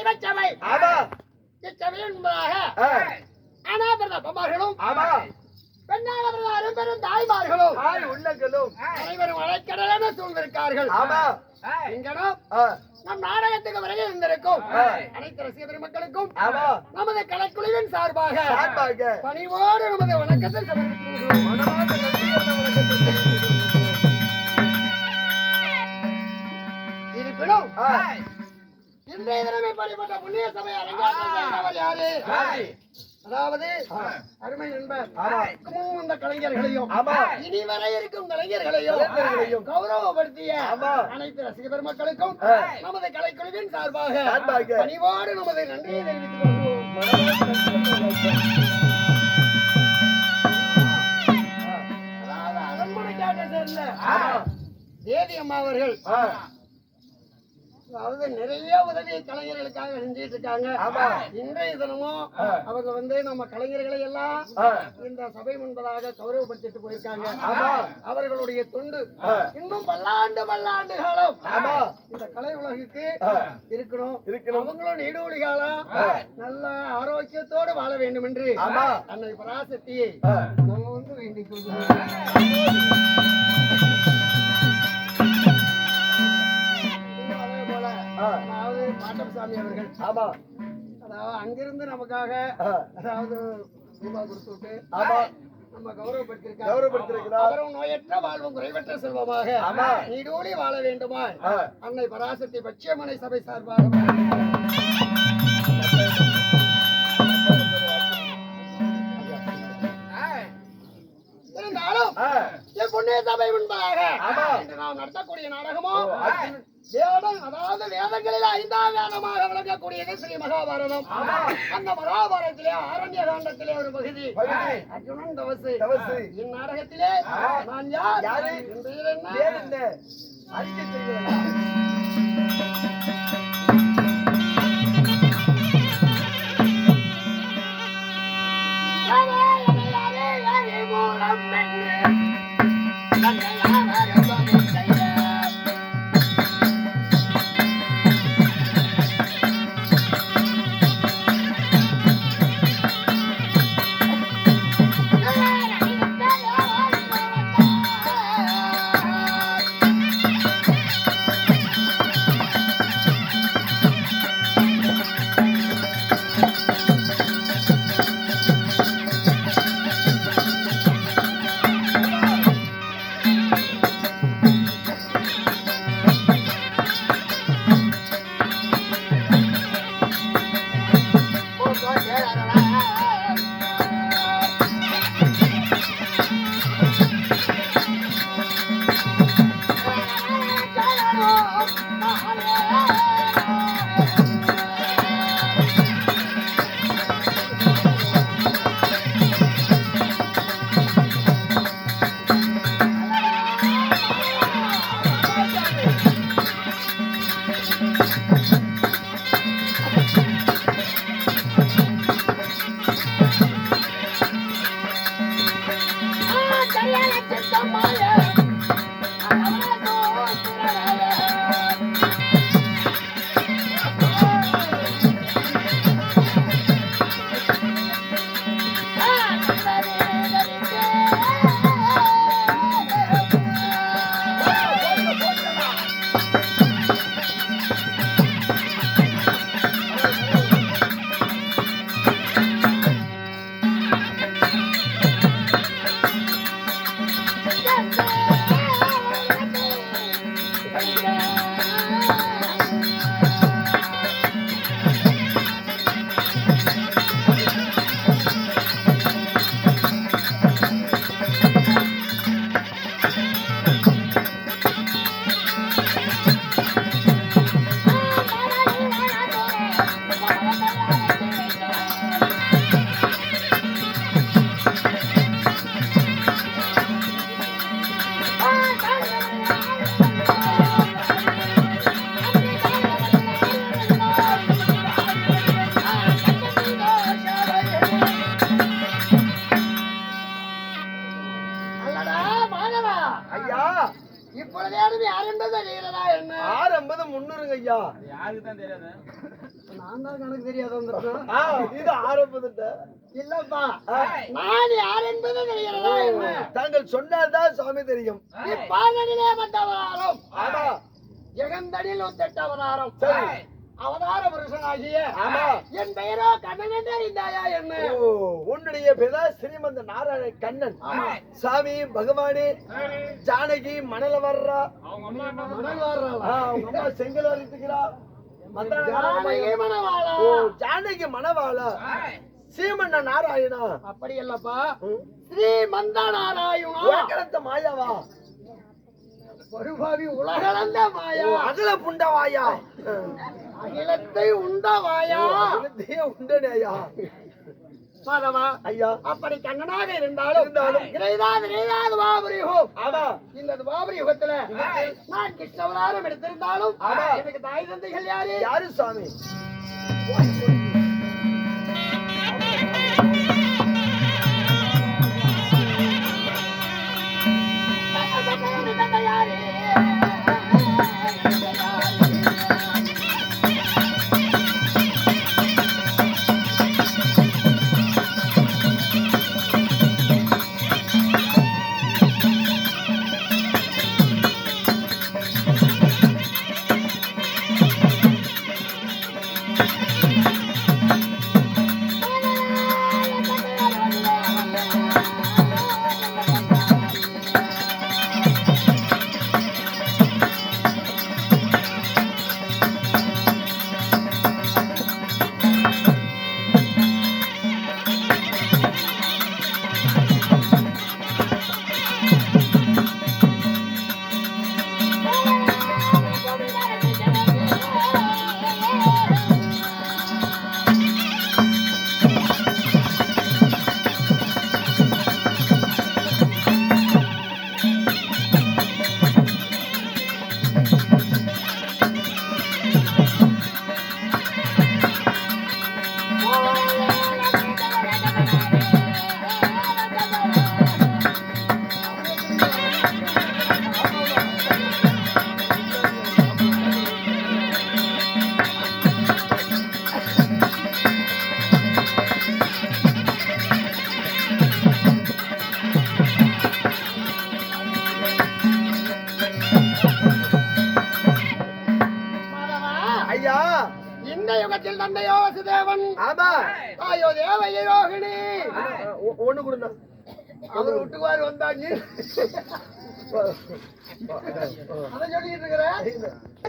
தெய்வ சபை இச்சபையின் முன்பாக ஆ, அனாபிரத பொம்மார்களும் ஆமா. பெண்ணாக பிறந்த அரும்பெரும் தாய்மார்களும் உள்ளங்களும். அனைவரும் அழைக்கடலான சூழ்ந்திருக்கார்கள். இங்கனும் நம் நாடகத்துக்கு வருகை இருந்திருக்கும். ஆ. அனைத்து ரசிக பெருமக்களுக்கும் நமது கலைக்குழுவின் சார்பாக பணிவோடு நமது வணக்கத்தை இருப்பினும் இன்றைய தினமே பணிபட்ட புண்ணிய சபை செய்தவர் யாரு? அதாவது அருமை நண்பர் இந்த கலைஞர்களையும். இனி வர இருக்கும் கலைஞர்களையும் கௌரவப்படுத்திய. அனைத்து ரசிக பெருமக்களுக்கும். நமது கலைக்குழுவின் சார்பாக. பணிவோடு நமது நன்றியை தெரிவித்துக் கொள்வோம் அதாவது அரண்மனைக்காக சேர்ந்த. தேவி அம்மா அவர்கள் அதாவது நிறைய உதவி கலைஞர்களுக்காக செஞ்சிட்டு இருக்காங்க. இன்றைய தினமும். அவங்க வந்து நம்ம கலைஞர்களை எல்லாம் இந்த சபை முன்பதாக கௌரவப்படுத்திட்டு போயிருக்காங்க. அவர்களுடைய தொண்டு. இன்னும் பல்லாண்டு பல்லாண்டு காலம். இந்த கலை உலகுக்கு. இருக்கணும் இருக்கணும். அவங்களும் நீடூழி காலம். நல்ல ஆரோக்கியத்தோடு வாழ வேண்டும் என்று. அன்னை பராசக்தியை. நம்ம வந்து வேண்டிக் கொள்கிறோம் மாட்டசாமி அவர்கள் ஆமா அதாவது அங்கிருந்து நமக்காக. அதாவது ரூபா கொடுத்து விட்டு ஆமா. நம்ம கௌரவப்படுத்திருக்காங்க கௌரவப்படுத்திருக்கிறார். அவரும் நோயற்ற வாழ்வும் குறைவற்ற செல்வமாக ஆமா. நீடூழி வாழ வேண்டுமா ஆ. அன்னை பராசக்தி பட்சியமனை சபை சார்பாக இருந்தாலும் ஆ, என் புண்ணிய சபை முன்பாக ஆமா. இன்று நாம் நடத்தக்கூடிய நாடகமோ வேதம் அதாவது வேதங்களில் ஐந்தாம் வேதமாக விளங்கக்கூடியது ஸ்ரீ மகாபாரதம். அந்த மகாபாரதத்திலே ஆரண்ய காண்டத்திலே ஒரு பகுதி. அர்ஜுனன் தவசு. இந்நாடகத்திலே. நான் யார் யாரு? என் பெயர் என்ன வேறு என்ன? அறிக்கை செய்கிறதா? நான் தான் கணக்கு தெரியாத வந்திருக்கேன் ஆ, இது. இல்லப்பா. நான் யார் என்பது தெரிகிறதா என்ன? தாங்கள் சொன்னால்தான் சாமி தெரியும். இப்பாதனிலே வந்தவராலும் ஆமா. ஜெகந்தனில் உத்திட்டவராலும் சரி. அவதார புருஷனாகிய ஆமா. என் பெயரோ கண்ணன் என்று அறிந்தாயா என்ன? உன்னுடைய பிதா ஸ்ரீமந்த நாராயண கண்ணன். சாமி பகவானே ஜானகி மணல வர்றா மணல் வர்றவா? ஆ, உங்க அம்மா செங்கல் வலித்துக்கிறா ஜானகி மணவாளா. சீமண்ண நாராயணா? அப்படி இல்லப்பா. ஸ்ரீ மந்த நாராயணா. உலகளந்த மாயாவா? பருபாவி உலகளந்த மாயா. அகல புண்டவாயா அகிலத்தை உண்டவாயா அகலத்தையே உண்டனேயா? மாதவா ஐயா. அப்படி கண்ணனாக இருந்தாலும் இருந்தாலும். இறைதான் இறைதான் துவாபரி யுகம் ஆமா. இந்த யுகத்துல நான் கிருஷ்ணவதாரம் எடுத்திருந்தாலும். எனக்கு தாய் தந்தைகள் யாரு? யாரு சாமி?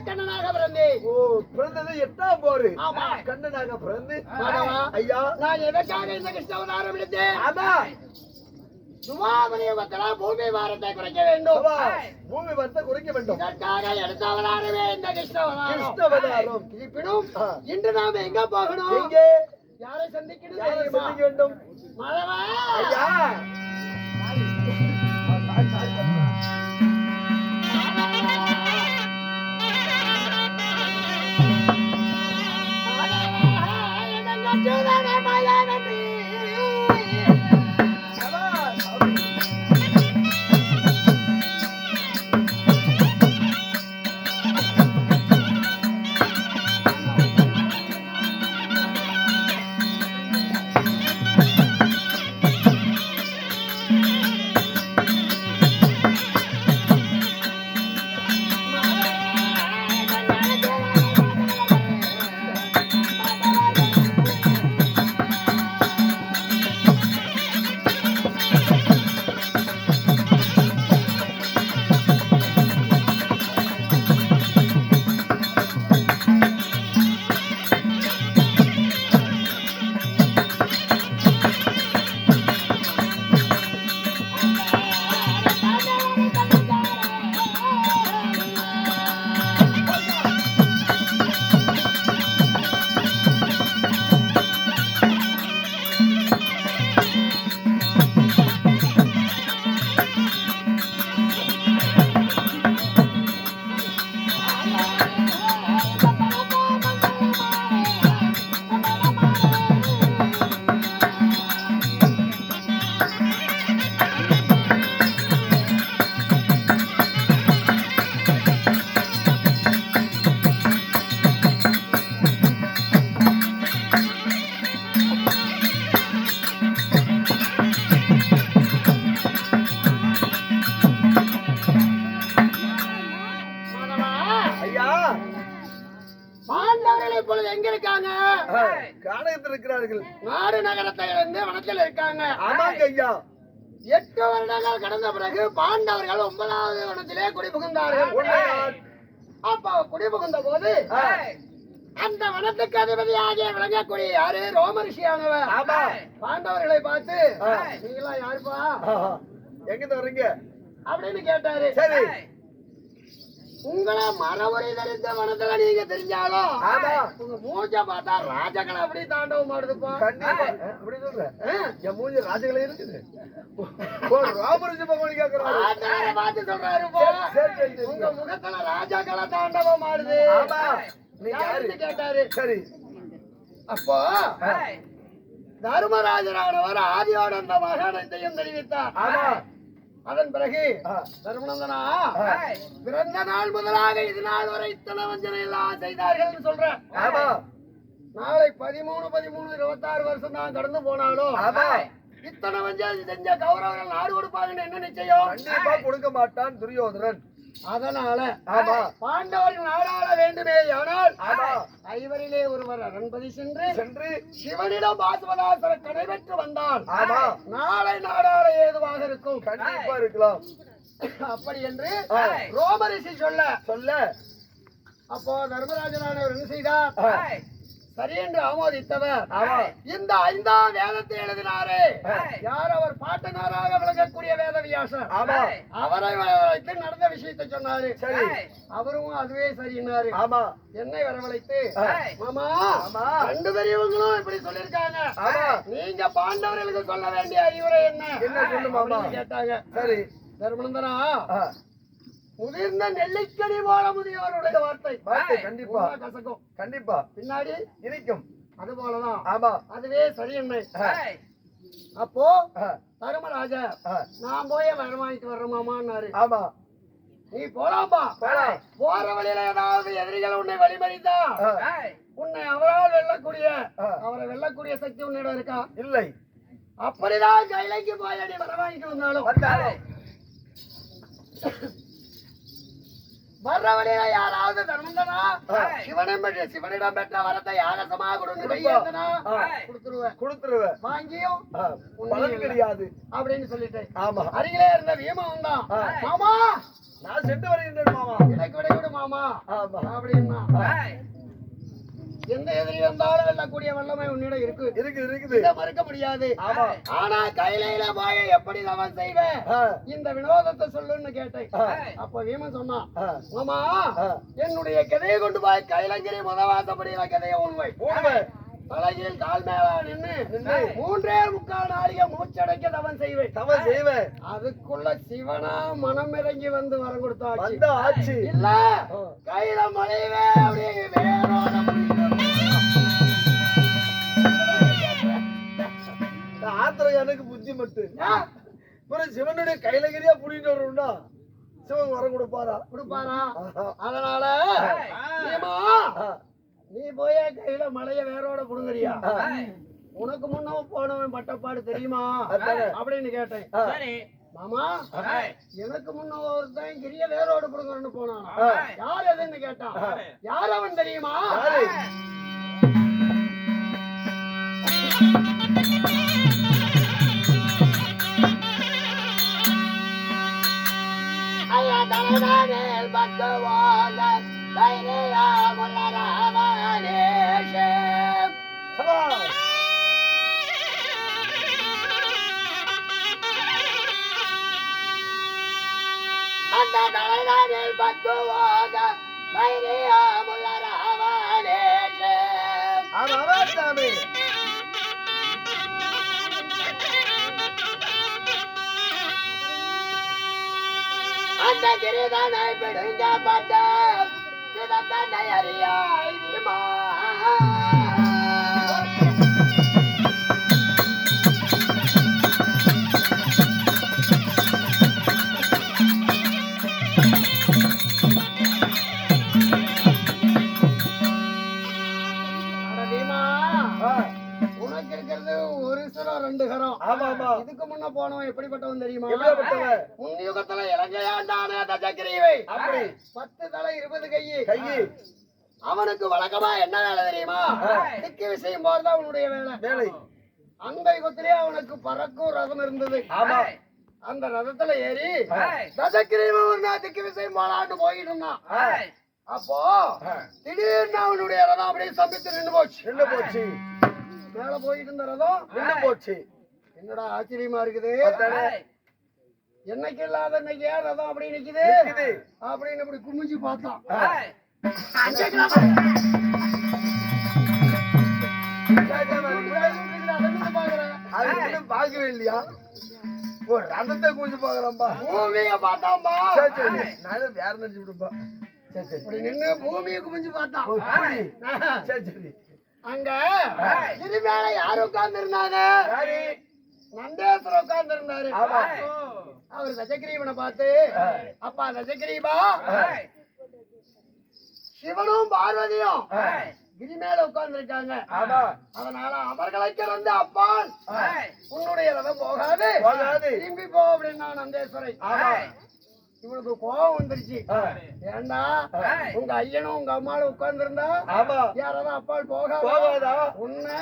கண்ணனாக ஓ பிறந்தது எட்டாம் போரு. ஆமா. கண்ணனாக பிறந்து ஐயா. நான் எதற்காக இந்த எடுத்தேன் ஆமா. யுகத்துல பூமி பாரத்தை குறைக்க வேண்டும். பூமி வரத்தை குறைக்க வேண்டும். இதற்காக எடுத்த அவதாரமே இந்த கிருஷ்ணவதாரம் கிருஷ்ணவதாரம் இருப்பினும். இன்று நாம எங்க போகணும்? எங்கே? யாரை சந்திக்கணும்? சந்திக்க வேண்டும்? மாதவா! ஐயா. சபா, இருக்கிறார்கள் நாடு நகரத்தை இருந்து வனத்தில் இருக்காங்க ஆமாங்க ஐயா எட்டு வருடங்கள் கடந்த பிறகு பாண்டவர்கள் ஒன்பதாவது வனத்திலே குடிபுகுந்தார்கள். அப்ப குடிபுகுந்த போது. அந்த வனத்துக்கு அதிபதியாக விளங்கக்கூடிய யாரு ரோம ரிஷியானவர் ஆமா. பாண்டவர்களை பார்த்து. நீங்களா யாருப்பா. எங்கிருந்து வர்றீங்க அப்படின்னு கேட்டாரு சரி உங்களை மரபுரை தரித்த வனத்துல நீங்க தெரிஞ்சாலும். உங்க மூஞ்ச பார்த்தா ராஜகளை அப்படி தாண்டவம் ஆடுதுப்பா மூஞ்சி ராஜகளே இருக்குது. ராமரிஜி பகவான் கேக்குறாரு. ஆண்டவரை பார்த்து சரி. உங்க முகத்துல ராஜாக்களை தாண்டவம் ஆடுது யாருன்னு கேட்டாரு? சரி. அப்போ. தர்மராஜரானவர் ஆதியோட அந்த மகானத்தையும் தெரிவித்தார். ஆமா. அதன் பிறகு. தர்மநந்தனா. பிறந்த நாள் முதலாக இது நாள் வரை இத்தனை வஞ்சனை எல்லாம் செய்தார்கள் சொல்றேன் நாளை பதிமூணு பதிமூணு இருபத்தாறு வருஷம் தான் கடந்து போனாலும் இத்தனை வஞ்சம் செஞ்ச கௌரவர்கள் நாடு கொடுப்பாங்கன்னு என்ன நிச்சயம் கண்டிப்பா கொடுக்க மாட்டான் துரியோதனன் அதனால பாண்டவர்கள் நாடாள வேண்டுமே ஆனால் ஐவரிலே ஒருவர் அரண்பதி சென்று சென்று சிவனிடம் பாசுவதாசர கடைபெற்று வந்தால் ஆமா நாளை நாடாள ஏதுவாக இருக்கும். கண்டிப்பா இருக்கலாம். அப்படி என்று ஆ. ரோமரிஷி சொல்ல. சொல்ல. அப்போ தர்மராஜனானவர் என்ன செய்தார். சரி என்று ஆமோதித்தவர் ஆமா. இந்த ஐந்தாம் வேதத்தை எழுதினாரே. யார் அவர் பாட்டனாராக விளங்கக்கூடிய வேதவியாசர் ஆமா அவரை வரவழைத்து நடந்த விஷயத்தை சொன்னாரு சரி அவரும் அதுவே சரின்னாரு ஆமா என்னை வரவழைத்து. மாமா. ரெண்டு பெரியவங்களும் இப்படி சொல்லிருக்காங்க. நீங்க பாண்டவர்களுக்கு சொல்ல வேண்டிய அறிவுரை என்ன என்ன சொல்லு மாமா? அப்படின்னு கேட்டாங்க சரி தர்மநந்தனா ஆ. முதிர்ந்த நெல்லிக்கனி போல முதியோருடைய வார்த்தை. வார்த்தை கண்டிப்பா. கசக்கும். கண்டிப்பா. பின்னாடி இருக்கும். அது போலதான் ஆமா. அதுவே சரி என்ன ஆ. அப்போ. தருமராஜா ஆ. நான் போய் வர வாங்கிட்டு வர்றமாமான்னாரு ஆமா. நீ போலாம்பா போலாம். போற வழியில ஏதாவது எதிரிகள் உன்னை வழிமறித்தா. உன்னை அவரால் வெல்லக்கூடிய. அவரை வெல்லக்கூடிய சக்தி உன்னிடம் இருக்கா? இல்லை. அப்படிதான் கைலைக்கு போய் நீ வர வாங்கிட்டு வந்தாலும். வந்தாலும். வர்ற வழியில யாராவது தர்மந்தனா ஆ. சிவனிடம் பெற்ற சிவனிடம் பெற்ற வரத்தை யாகசமாக கொடுன்னு. கையேந்தனா. கொடுத்துருவேன். கொடுத்துருவேன். வாங்கியும். பலன் கிடையாது. அப்படின்னு சொல்லிட்டேன். ஆமா. அருகிலே இருந்த வீமம் தான். மாமா! நான் சென்று வருகின்றேன் மாமா. எனக்கு விடைவிடு மாமா. ஆமா. அப்படின்னா. எந்த எதிரி வந்தாலும் வெல்லக்கூடிய வல்லமை உன்னிடம் இருக்கு இருக்கு இருக்குது இதை மறுக்க முடியாது. ஆனா கையில போய் எப்படி தவன் செய்வேன். இந்த வினோதத்தை சொல்லுன்னு கேட்டேன். அப்ப வீமன் சொன்னான். மாமா. என்னுடைய கதையை கொண்டு போய் கைலங்கிரி முதவாசப்படியில கதையை உண்மை போடுவேன் தலையில் கால் மேல நின்னு நின்னு. மூன்றே முக்கால் நாளிகை மூச்சடைக்க தவன் செய்வேன். தவறு செய்வேன். அதுக்குள்ள சிவனா மனம் இறங்கி வந்து வரம் கொடுத்தாச்சு. வந்த ஆட்சி இல்ல. கையில மலையவே அப்படியே ஆத்திரம் எனக்கு புத்தி மட்டும். சிவனுடைய கைலகிரியா புடிட்டு வரும்னா சிவன் வர கொடுப்பாரா? கொடுப்பாரா. அதனால. நீ போய் கையில மலைய வேரோட புடுங்குறியா. உனக்கு முன்னவும் போனவன் பட்டப்பாடு தெரியுமா. அப்படின்னு கேட்டேன். மாமா எனக்கு முன்ன ஒருத்தன் கிரிய வேரோடு புடுங்கன்னு போனான். யார் எதுன்னு கேட்டான். யார் அவன் தெரியுமா? பக்தவான தைரியா முல்லராமனேஷம் ஆமா, சாமி. அந்த கிரிதனை பிடுங்கப்பட்ட சிதத்தன்னை அறியாய் நீமா. அவனுக்கு வழக்கமா என்ன வேலை தெரியுமா? திக்கு விஷயம் போறதா அவனுடைய வேலை. வேலை. அந்த யுகத்திலே அவனுக்கு பறக்கும் ரதம் இருந்தது. அந்த ரதத்துல ஏறி தசக்கிரீவன் ஒரு திக்கு விஷயம் போலான்னு போயிட்டு இருந்தான் அப்போ திடீர்னு அவனுடைய ரதம் அப்படியே சம்பித்து நின்று போச்சு. நின்று போச்சு. மேல போயிட்டு இருந்த ரதம் நின்று போச்சு. என்னடா ஆச்சரியமா இருக்குது? என்னைக்கு இல்லாத இன்னைக்கு ஏன் ரதம் அப்படி நிக்குது? நிக்குது. அப்படின்னு இப்படி குமிஞ்சு பார்த்தான். இல்லையா ஓ ரதத்தை குஞ்சு பாக்குறோம்பா பூமிய பார்த்தான்பா சரி சரி நான் வேற நினைச்சு விடுப்பா சரி பூமியை பார்த்தான் அங்க இது மேல யாரு உட்கார்ந்து இருந்தாங்க நந்தேஸ்வரர் உட்கார்ந்து இருந்தாரு. அவர் தசகிரீவனை பார்த்து அப்பா தசகிரீபா சிவனும் பார்வதியும் கிரி மேல உட்கார்ந்து இருக்காங்க அதனால அவர்களை கிடந்து அப்பால் உன்னுடைய ரதம் போகாது. திரும்பி போ அப்படின்னா நந்தேஸ்வரை. இவனுக்கு கோபம் வந்துருச்சு. ஏண்டா? உங்க ஐயனும் உங்க அம்மாவும் உட்கார்ந்து இருந்தா யாராவது அப்பால் போகாதா? உன்னை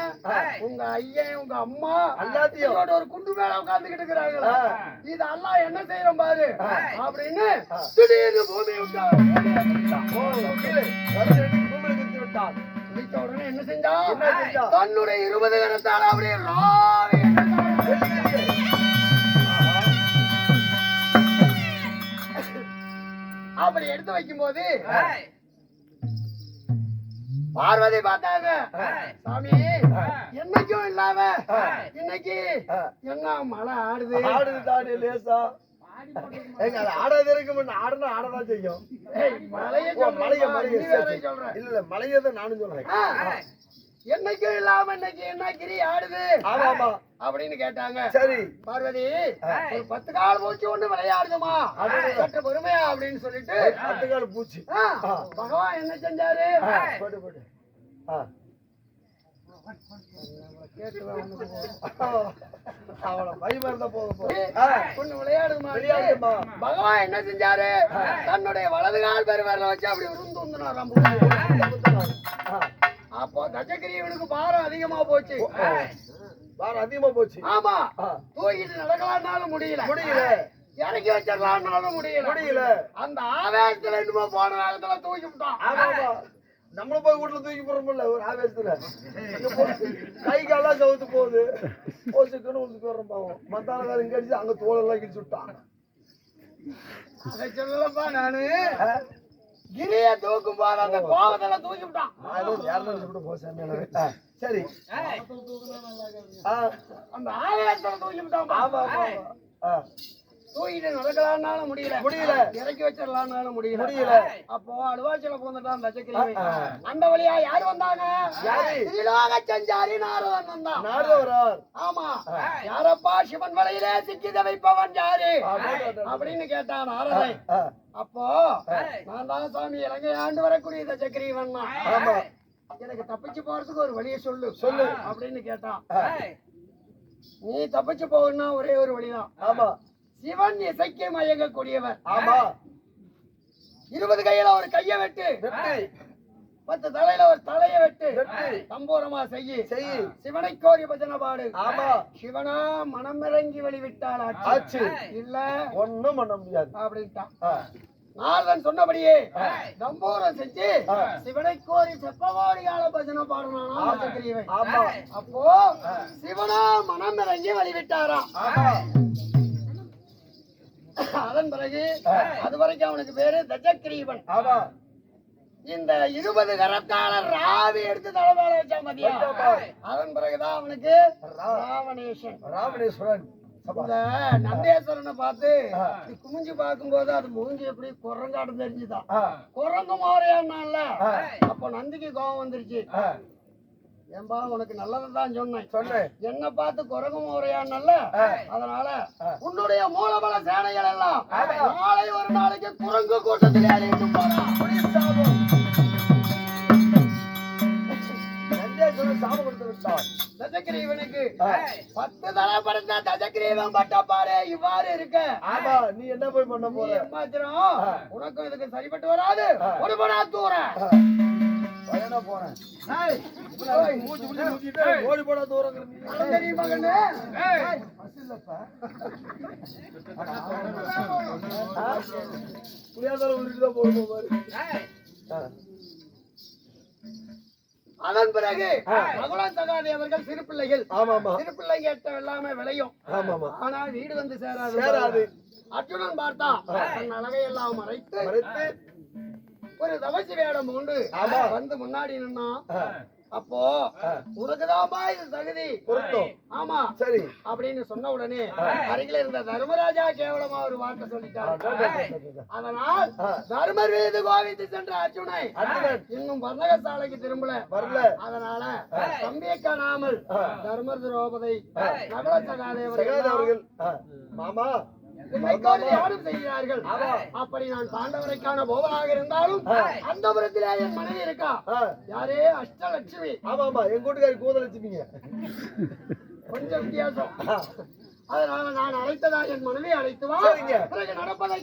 உங்க ஐயன் உங்க அம்மா எல்லாத்தையும். ஒரு குண்டு மேல உட்கார்ந்துகிட்டு இருக்கிறாங்களா? ஆ. இது அல்லாஹ் என்ன செய்யறோம் பாரு? அப்படின்னு திடீர்னு பூமி விட்டான். விட்ட உடனே என்ன செஞ்சா என்ன செஞ்சா? தன்னுடைய இருபது கரத்தால அப்படியே அப்படி எடுத்து வைக்கும்போது பார்வதி பார்த்தாங்க. சாமி என்னைக்கும் இல்லாம இன்னைக்கு என்ன மழை ஆடுது? ஆடுது தாடி லேசா. ஆடாத இருக்கும் ஆடுனா ஆடதான் செய்யும். மலைய மலைய. சொல்ற இல்ல இல்ல மலையை நானும் சொல்றேன். என்னைக்கும் இல்லாம இன்னைக்கு என்ன கிரி ஆடுது? அப்படின்னு கேட்டாங்க. சரி. பார்வதி ஒரு பத்து கால் பூச்சி ஒண்ணு விளையாடுதுமா? சற்று பொறுமையா அப்படின்னு சொல்லிட்டு பத்துக்கால் பூச்சி ஆ, பகவான் என்ன செஞ்சாரு. பகவான் என்ன செஞ்சாரு? தன்னுடைய வலது கால் பெருவரில் வச்சு அப்படி உருந்து உந்துனாராம். அப்போ தச்சகிரியவனுக்கு பாரம் அதிகமா போச்சு. பாரம் அதிகமா போச்சு. ஆமா. தூக்கிட்டு நடக்கலாம்னாலும் முடியல. முடியல. இறக்கி வச்சிடலாம்னாலும் முடியல. முடியல. அந்த ஆவேசத்துல என்னமோ போன வேகத்துல தூக்கி விட்டான் நம்மளும் போய் வீட்டுல தூக்கி போறோம்ல ஒரு ஆவேசத்துல. கை காலாம் கவுத்து போகுது. போச்சுக்குன்னு உழுந்து வர்றோம் பாவம். மத்தாளக்காரன் இங்க அடிச்சு அங்க தோலெல்லாம் கிழிச்சு விட்டான். அதை சொல்லலப்பா நானு. கிரிய தூக்கும் போது அந்த கோபத்துல தூக்கி விட்டான் நான் ஏதோ வேற நினைச்சு விட்டு. போ சாமியானவரே. ஆ, சரி அந்த ஆவேசத்துல தூக்கி விட்டான் ஆமா தூக்கிட்டு நடக்கலாம்னாலும் முடியல. முடியல. இறக்கி வச்சிடலாம்னாலும் முடியல. முடியல. அப்போ அடுவாச்சில போந்துட்டான் ஆ. அந்த வழியா யார் வந்தாங்க? யாரு? திரிலோக சஞ்சாரி நாரதன் வந்தான். நாரதவரார். ஆமா. யாரப்பா சிவன் வழியிலே சிக்கித வைப்பவன் யாரு. அப்படின்னு கேட்டான் நாரதன். அப்போ நான் தான் சாமி இலங்கை ஆண்டு வரக்கூடிய தச்சக்கிரீவன் ஆமா. எனக்கு தப்பிச்சு போறதுக்கு ஒரு வழியை சொல்லு. சொல்லு. அப்படின்னு கேட்டான். நீ தப்பிச்சு போகணும்னா ஒரே ஒரு வழிதான். ஆமா. சிவன் இசைக்கு மயங்கக்கூடியவர். ஆமா. இருபது கையில ஒரு கைய வெட்டு. பத்து தலையில ஒரு தலைய வெட்டு. தம்பூரமா செய்யி. செய் சிவனை கோரி பஜனை பாடு. ஆமா. சிவனா மனம் இறங்கி வெளிவிட்டால் ஆச்சு. இல்ல. ஒண்ணும் பண்ண முடியாது. அப்படின்ட்டான். நாரதன் சொன்னபடியே தம்பூரம் செஞ்சு. சிவனை கோரி செப்பவாடியால பஜனை பாடணும் அப்போ சிவனா மனம் இறங்கி வெளிவிட்டாராம். ஆமா. அதன் பிறகு அது வரைக்கும் அவனுக்கு பேரு தஜக்கிரீவன் ஆமா. இந்த இருபது கரத்தால ராவி எடுத்து தலைமையில வச்சான் மதியா வச்சாப்பா. அதன் பிறகுதான் அவனுக்கு சபா. இந்த நந்தேஸ்வரனை பார்த்து குமிஞ்சு பார்க்கும்போது அது மூஞ்சி எப்படி குரங்காட்டம் தெரிஞ்சுதான். குரங்கு மாறியான்னால ஆ. அப்ப நந்திக்கு கோபம் வந்துருச்சு. ஏன்பா உனக்கு நல்லதை தான் சொன்னேன். சொன்னேன். என்ன பார்த்து குரங்கு முறையானல்ல. அதனால. உன்னுடைய மூலபல சேனைகள் எல்லாம். நாளை ஒரு நாளைக்கு குரங்கு கூட்டத்திலே அழிந்து போறான். பத்து தலை படுத்த தஜக்கிரீவன் பட்டப்பாரு இவ்வாறு இருக்க. ஆமா நீ என்ன போய் பண்ண போற? உனக்கும் இதுக்கு சரிப்பட்டு வராது. ஒரு ஆ, பையனா போறேன் மூச்சு பிடிச்சு ஊத்திட்டு ஓடி போடா தூரம் கிளம்பி. உனக்கு தெரியுமா கண்ணு ஏய், பஸ் இல்லப்பா. ஆ? புளியாந்தரை உருட்டி தான் போடுவோம் பாரு. ஆ. அதன் பிறகு. மகுளம் சகாதேவர்கள் சிறு பிள்ளைகள் ஆமா ஆமா சிறு பிள்ளைங்க எட்ட எல்லாமே விளையும் ஆமா ஆமா ஆனா வீடு வந்து சேராது சேராது. அர்ஜுனன் பார்த்தா தன் அளவை எல்லாம் மறைத்து மறைத்து ஒரு தவசி வேடம் உண்டு. வந்து முன்னாடி நின்னா அப்போ. உனக்குதான்பா இது தகுதி. ஆமா. சரி. அப்படின்னு சொன்ன உடனே அருகில இருந்த தர்மராஜா கேவலமா ஒரு வார்த்தை சொல்லிட்டாரு. அதனால். தர்மர் வீது கோவித்து சென்ற அர்ஜுனை. இன்னும் வர்ணகசாலைக்கு திரும்பல. வரல. அதனால தம்பியை காணாமல். தர்மர் திரௌபதை நகல சகாதேவர்கள் மாமா தியானம் செய்கிறார்கள்? அப்படி நான் இருந்தாலும் அந்த புறத்திலே என் மனைவி இருக்கா? யாரே? அஷ்டலட்சுமி. ஆமா ஆமா. எங்க வீட்டுக்காரி கூதல் வச்சுப்பீங்க கொஞ்சம் வித்தியாசம். அதனால நான் அழைத்ததா என் மனைவி அழைத்து வா. சரிங்க. பிறகு நடப்பதை